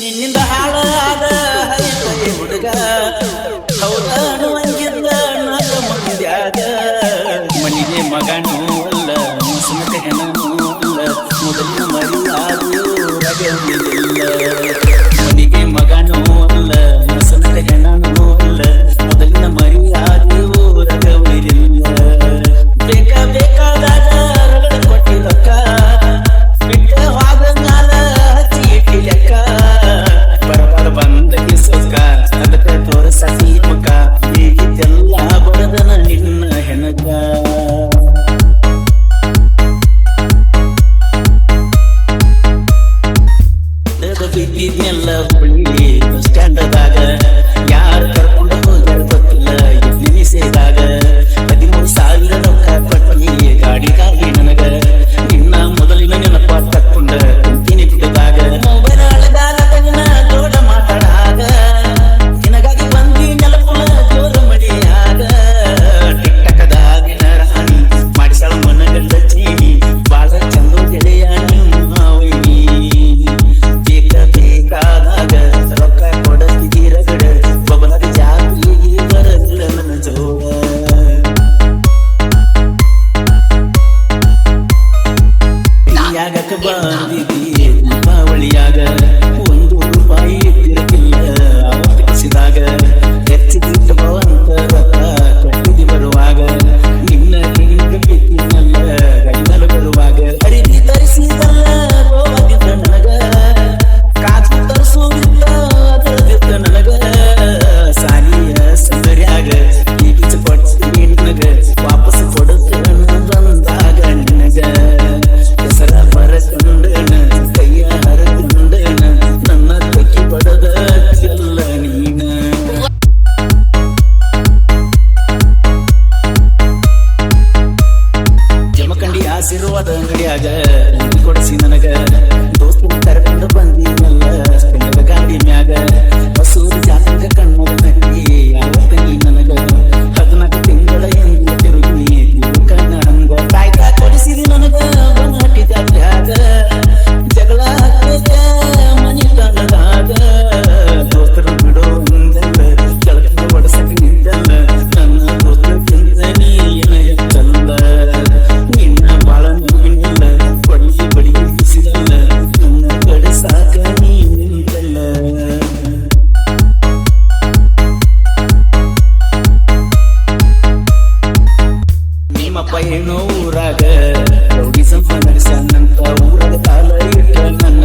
ನಿನ್ನಿಂದ ಹಾಳಾದ ಹುಡುಗ. எல்லாம் ஸ்டாண்டர்டாக யார் 把你。water, yeah, girl. ಪೈನೂರಾಗ ರೌಡಿಸಂ ನಡೆಸ ನಂತ ಊರಾಗ ತಾಲ ಇಟ್ಟ ನನ್ನ